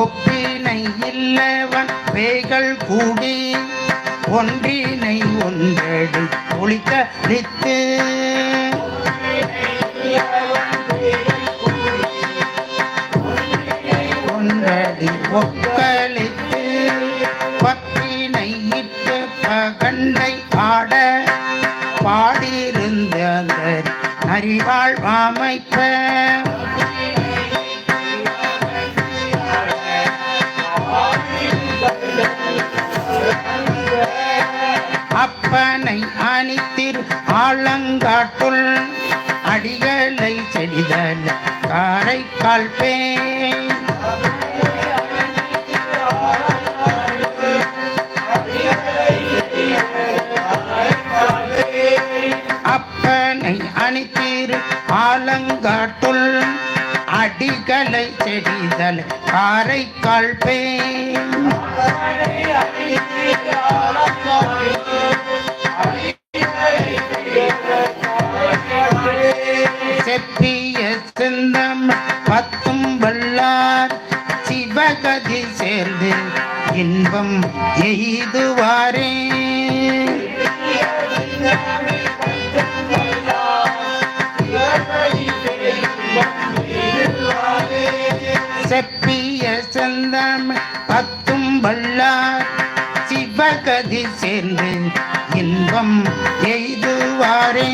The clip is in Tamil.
ஒப்பினை இல்லவன் பேய்கள் கூடி ஒன்றினை ஒன்றெடு ஒளித்த நித்து. ஒன்றடி ஒக்களித்து பத்தினை இட்டு பகண்டை ஆட பாடியிருந்த அந்த அறிவாழ்வாமைப்ப அமைப்ப அப்பனை அணித்திரு ஆலங்காட்டுள் அடிகளை செடிதல் காரைக்கால் பே அப்பனை அணித்திரு ஆலங்காட்டுள் அடிகளை செடிதல் காரைக்கால் பே செப்பிய பத்தும் வல்லார் சிவகதி சேர்ந்து இன்பம் எய்துவாரே. செப்பிய செந்தம் பத்தும் வல்லார் சிவகதி சேர்ந்து இன்பம் எய்துவாரே.